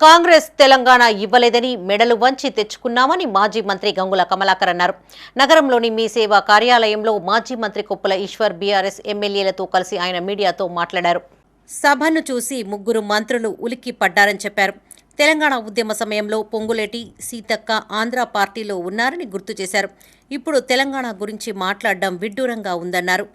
కాంగ్రెస్ తెలంగాణ ఇవ్వలేదని మెడలు వంచి తెచ్చుకున్నామని మాజీ మంత్రి గంగుల కమలాకర్ అన్నారు. నగరంలోని మీ సేవా కార్యాలయంలో మాజీ మంత్రి కొప్పుల ఈశ్వర్ బీఆర్ఎస్ ఎమ్మెల్యేలతో కలిసి ఆయన మీడియాతో మాట్లాడారు. సభను చూసి ముగ్గురు మంత్రులు ఉలిక్కి పడ్డారని చెప్పారు. తెలంగాణ ఉద్యమ సమయంలో పొంగులేటి సీతక్క ఆంధ్ర పార్టీలో ఉన్నారని గుర్తు చేశారు. ఇప్పుడు తెలంగాణ గురించి మాట్లాడడం విడ్డూరంగా ఉందన్నారు.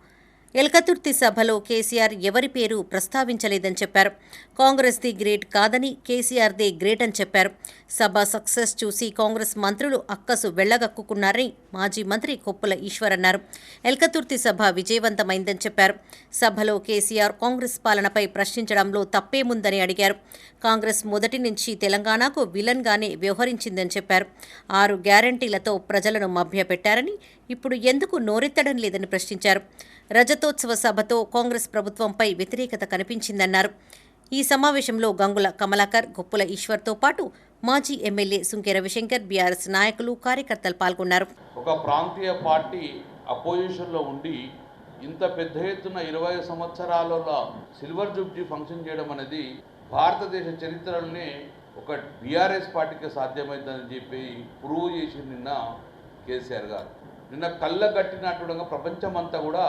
ఎల్కతుర్తి సభలో కేసీఆర్ ఎవరి పేరు ప్రస్తావించలేదని చెప్పారు. కాంగ్రెస్ది గ్రేట్ కాదని కేసీఆర్దే గ్రేట్ అని చెప్పారు. సభ సక్సెస్ చూసి కాంగ్రెస్ మంత్రులు అక్కసు వెళ్ళగక్కుకున్నారని మాజీ మంత్రి కొప్పుల ఈశ్వర్ అన్నారు. ఎల్కతుర్తి సభ విజయవంతమైందని చెప్పారు. సభలో కేసీఆర్ కాంగ్రెస్ పాలనపై ప్రశ్నించడంలో తప్పేముందని అడిగారు. కాంగ్రెస్ మొదటి నుంచి తెలంగాణకు విలన్గానే వ్యవహరించిందని చెప్పారు. ఆరు గ్యారంటీలతో ప్రజలను మభ్యపెట్టారని ఇప్పుడు ఎందుకు నోరెత్తడం లేదని ప్రశ్నించారు. రజతోత్సవ సభతో కాంగ్రెస్ ప్రభుత్వంపై వ్యతిరేకత కనిపించిందన్నారు. ఈ సమావేశంలో గంగుల కమలాకర్ గొప్పుల ఈశ్వర్తో పాటు మాజీ ఎమ్మెల్యే సుంకే రవిశంకర్ బీఆర్ఎస్ నాయకులు కార్యకర్తలు పాల్గొన్నారు. ఒక ప్రాంతీయ పార్టీ అపోజిషన్లో ఉండి ఇంత పెద్ద ఎత్తున ఇరవై సంవత్సరాలలో సిల్వర్ జూబ్లీ ఫంక్షన్ చేయడం అనేది భారతదేశ చరిత్రలోనే ఒక బీఆర్ఎస్ పార్టీకి సాధ్యమైందని చెప్పి ప్రూవ్ చేసి నిన్న కేసీఆర్ గారు. నిన్న కళ్ళ ప్రపంచం ప్రపంచమంతా కూడా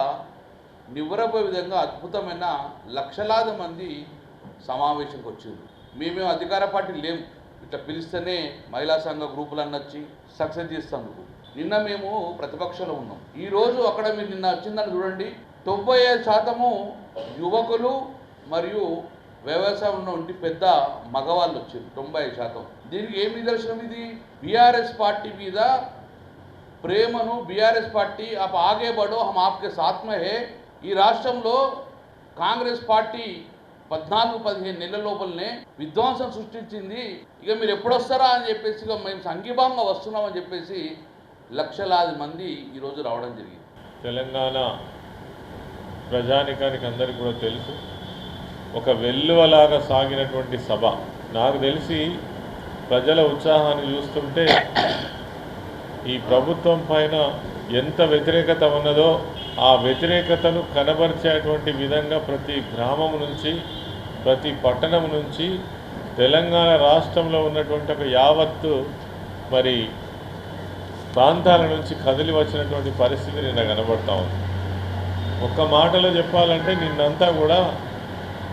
నివ్వరపోయే విధంగా అద్భుతమైన లక్షలాది మంది సమావేశంకి వచ్చింది మేమేం అధికార పార్టీ లేం. ఇట్లా పిలిస్తేనే మహిళా సంఘ గ్రూపులన్నీ వచ్చి సక్సెస్ చేస్తాందుకు నిన్న మేము ప్రతిపక్షంలో ఉన్నాం. ఈరోజు అక్కడ మీరు నిన్న వచ్చిందని చూడండి తొంభై ఐదు శాతము యువకులు మరియు వ్యవసాయంలో ఉండి పెద్ద మగవాళ్ళు వచ్చారు తొంభై ఐదు శాతం. దీనికి ఏం నిదర్శనం ఇది? బీఆర్ఎస్ పార్టీ మీద ప్రేమను బీఆర్ఎస్ పార్టీ ఆప్ ఆగే బడో హమ్ ఆప్కే సాత్మే హే. ఈ రాష్ట్రంలో కాంగ్రెస్ పార్టీ పద్నాలుగు పదిహేను నెలల లోపలనే విధ్వంసం సృష్టించింది. ఇక మీరు ఎప్పుడొస్తారా అని చెప్పేసి ఇక మేము సంఘీభావంగా వస్తున్నామని చెప్పేసి లక్షలాది మంది ఈరోజు రావడం జరిగింది. తెలంగాణ ప్రజానికానికి అందరికీ కూడా తెలుసు. ఒక వెల్లువలాగా సాగినటువంటి సభ. నాకు తెలిసి ప్రజల ఉత్సాహాన్ని చూస్తుంటే ఈ ప్రభుత్వం పైన ఎంత వ్యతిరేకత ఉన్నదో ఆ వ్యతిరేకతను కనబరిచేటువంటి విధంగా ప్రతి గ్రామం నుంచి ప్రతి పట్టణం నుంచి తెలంగాణ రాష్ట్రంలో ఉన్నటువంటి ఒక యావత్తు మరి ప్రాంతాల నుంచి కదిలి వచ్చినటువంటి పరిస్థితి నిన్న కనబడతా ఉంది. ఒక్క మాటలో చెప్పాలంటే నిన్నంతా కూడా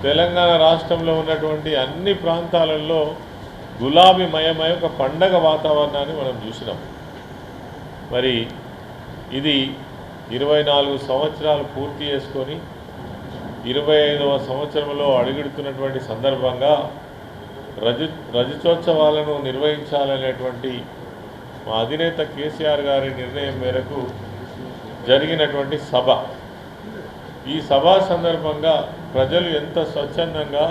తెలంగాణ రాష్ట్రంలో ఉన్నటువంటి అన్ని ప్రాంతాలలో గులాబీమయమై ఒక పండగ వాతావరణాన్ని మనం చూసినాం. మరి ఇది ఇరవై నాలుగు సంవత్సరాలు పూర్తి చేసుకొని ఇరవై ఐదవ సంవత్సరంలో అడుగుడుతున్నటువంటి సందర్భంగా రజ రజతోత్సవాలను నిర్వహించాలనేటువంటి మా అధినేత కేసీఆర్ గారి నిర్ణయం మేరకు జరిగినటువంటి సభ. ఈ సభా సందర్భంగా ప్రజలు ఎంత స్వచ్ఛందంగా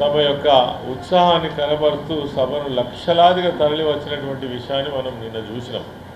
తమ యొక్క ఉత్సాహాన్ని కనబరుతూ సభను లక్షలాదిగా తరలి వచ్చినటువంటి విషయాన్ని మనం నిన్న చూసినాం.